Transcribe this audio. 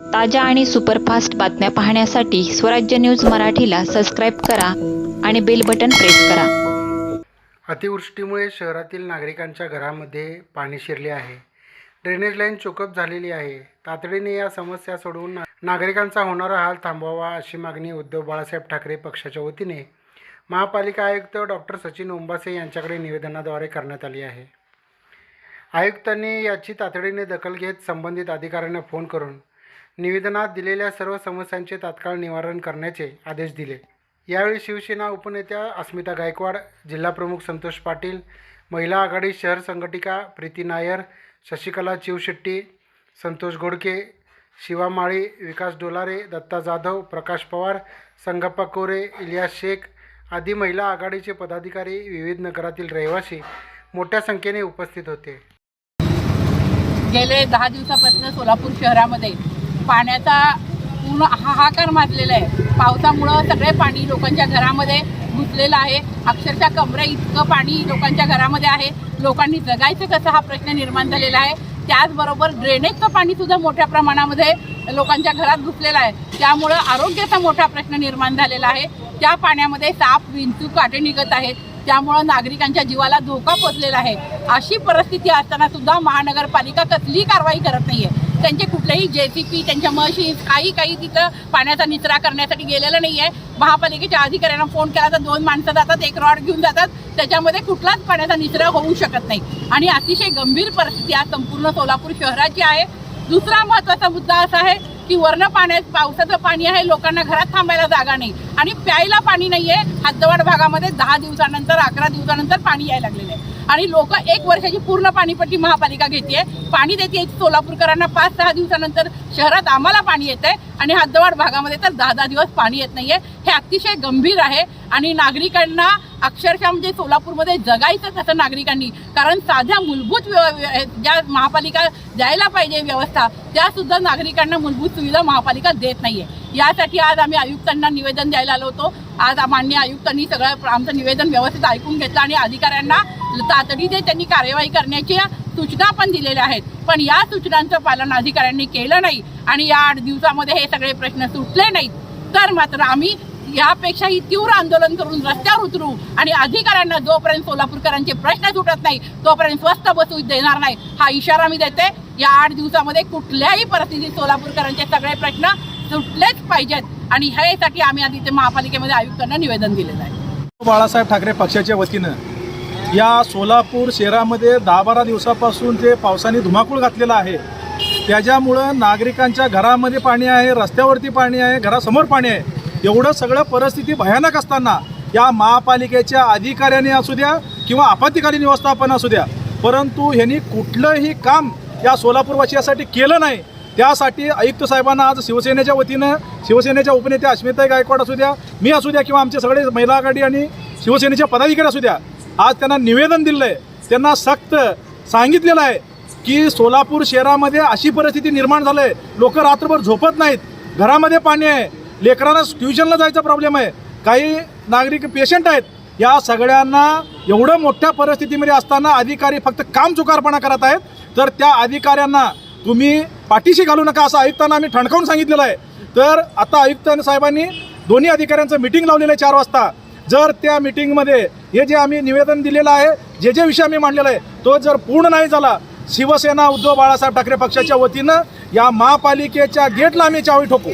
ताज्या आणि सुपरफास्ट बातम्या पाहण्यासाठी स्वराज्य न्यूज मराठीला सबस्क्राईब करा आणि बेल बटन प्रेस करा. अतिवृष्टीमुळे शहरातील नागरिकांच्या घरामध्ये पाणी शिरले आहे. ड्रेनेज लाईन चोकअप झालेली आहे. तातडीने या समस्या सोडवून नागरिकांचा होणारा हाल थांबवावा अशी मागणी उद्धव बाळासाहेब ठाकरे पक्षाच्या वतीने महापालिका आयुक्त डॉक्टर सचिन ओंबासे यांच्याकडे निवेदनाद्वारे करण्यात आली आहे. आयुक्तांनी याची तातडीने दखल घेत संबंधित अधिकाऱ्यांना फोन करून निवेदनात दिलेल्या सर्व समस्यांचे तात्काळ निवारण करण्याचे आदेश दिले. यावेळी शिवसेना उपनेत्या अस्मिता गायकवाड जिल्हाप्रमुख संतोष पाटील महिला आघाडी शहर संघटिका प्रीती नायर शशिकला चिवशेट्टी संतोष गोडके शिवा माळी विकास डोलारे दत्ता जाधव प्रकाश पवार संगप्पा कोरे इलियास शेख आदी महिला आघाडीचे पदाधिकारी विविध नगरातील रहिवासी मोठ्या संख्येने उपस्थित होते. गेले दहा दिवसापासून सोलापूर शहरामध्ये पाण्याचा पूर्ण हाहाकार माजलेला आहे. पावसामुळं सगळे पाणी लोकांच्या घरामध्ये घुसलेलं आहे. अक्षरशः कमरे इतकं पाणी लोकांच्या घरामध्ये आहे. लोकांनी जगायचं कसं हा प्रश्न निर्माण झालेला आहे. त्याचबरोबर ड्रेनेजचं पाणी सुद्धा मोठ्या प्रमाणामध्ये लोकांच्या घरात घुसलेलं आहे. त्यामुळं आरोग्याचा मोठा प्रश्न निर्माण झालेला आहे. त्या पाण्यामध्ये साप विंचू काटे निघत आहेत. त्यामुळं नागरिकांच्या जीवाला धोका पोचलेला आहे. अशी परिस्थिती असताना सुद्धा महानगरपालिका कसलीही कारवाई करत नाही आहे त्यांचे कुठलेही जे सी पी त्यांच्या मशीन्स काही काही तिथं पाण्याचा निचरा करण्यासाठी गेलेलं आहे महापालिकेच्या अधिकाऱ्यांना फोन केला तर दोन माणसं जातात एक रॉड घेऊन जातात. त्याच्यामध्ये कुठलाच पाण्याचा निचरा होऊ शकत नाही. आणि अतिशय गंभीर परिस्थिती आज संपूर्ण सोलापूर शहराची आहे. दुसरा महत्त्वाचा मुद्दा असा आहे की वर्ण पाण्यात पावसाचं पाणी आहे लोकांना घरात थांबायला जागा नाही. आणि प्यायला पाणी नाही आहे हद्दवाड भागामध्ये दहा दिवसानंतर अकरा दिवसानंतर पाणी यायला लागलेलं आहे. आणि लोक एक वर्षाची पूर्ण पाणीपट्टी महापालिका घेते पाणी देते सोलापूरकरांना पाच सहा दिवसानंतर शहरात आम्हाला पाणी येतंय आणि हद्दवाड भागामध्ये तर दहा दहा दिवस पाणी येत नाहीये. हे अतिशय गंभीर आहे आणि नागरिकांना अक्षरशः म्हणजे सोलापूरमध्ये जगायचं कसं नागरिकांनी कारण साध्या मूलभूत व्यव- ज्या महापालिका द्यायला पाहिजे व्यवस्था त्यासुद्धा नागरिकांना मूलभूत सुविधा महापालिका देत नाहीये. यासाठी आज आम्ही आयुक्तांना निवेदन द्यायला आलो होतो. आज मान्य आयुक्तांनी सगळं आमचं निवेदन व्यवस्थित ऐकून घेतलं आणि अधिकाऱ्यांना तातडीने त्यांनी कार्यवाही करण्याच्या सूचना पण दिलेल्या आहेत. पण या सूचनांचं पालन अधिकाऱ्यांनी केलं नाही आणि या आठ दिवसामध्ये हे सगळे प्रश्न सुटले नाहीत. तर मात्र आम्ही यापेक्षाही तीव्र आंदोलन करून रस्त्यावर उतरू आणि अधिकाऱ्यांना जोपर्यंत सोलापूरकरांचे प्रश्न सुटत नाही तोपर्यंत स्वस्त बसू देणार नाही हा इशारा मी देते. या आठ दिवसामध्ये कुठल्याही परिस्थितीत सोलापूरकरांचे सगळे प्रश्न सुटलेच पाहिजेत आणि ह्यासाठी आम्ही आधी ते महापालिकेमध्ये आयुक्तांना निवेदन दिलेलं आहे. बाळासाहेब ठाकरे पक्षाच्या वतीनं या सोलापूर शहरामध्ये दहा बारा दिवसापासून जे पावसाने धुमाकूळ घातलेला आहे त्याच्यामुळं नागरिकांच्या घरामध्ये पाणी आहे रस्त्यावरती पाणी आहे घरासमोर पाणी आहे एवढं सगळं परिस्थिती भयानक असताना या महापालिकेच्या अधिकाऱ्यांनी असू द्या किंवा आपत्कालीन व्यवस्थापन असू द्या परंतु ह्यांनी कुठलंही काम या सोलापूरवासियासाठी केलं नाही. त्यासाठी आयुक्त साहेबांना आज शिवसेनेच्या वतीनं शिवसेनेच्या उपनेत्या अश्मिताई गायकवाड असू द्या मी असू द्या किंवा आमचे सगळे महिला आघाडी आणि शिवसेनेच्या पदाधिकारी असू द्या आज त्यांना निवेदन दिलं आहे त्यांना सक्त सांगितलेलं आहे की सोलापूर शहरामध्ये अशी परिस्थिती निर्माण झाली आहे. लोक रात्रभर झोपत नाहीत. घरामध्ये पाणी आहे. लेकरांना ट्युशनला जायचा प्रॉब्लेम आहे. काही नागरिक पेशंट आहेत. या सगळ्यांना एवढं मोठ्या परिस्थितीमध्ये असताना अधिकारी फक्त काम चुकारपणा करत आहेत. तर त्या अधिकाऱ्यांना तुम्ही पाठीशी घालू नका असं आयुक्तांना आम्ही ठणकावून सांगितलेलं आहे. तर आता आयुक्त साहेबांनी दोन्ही अधिकाऱ्यांचं मिटिंग लावलेलं आहे चार वाजता. जर त्या मिटिंगमध्ये हे जे आम्ही निवेदन दिलेलं आहे जे जे विषय आम्ही मांडलेला आहे तो जर पूर्ण नाही झाला शिवसेना उद्धव बाळासाहेब ठाकरे पक्षाच्या वतीनं या महापालिकेच्या गेटला आम्ही चावी ठोकू.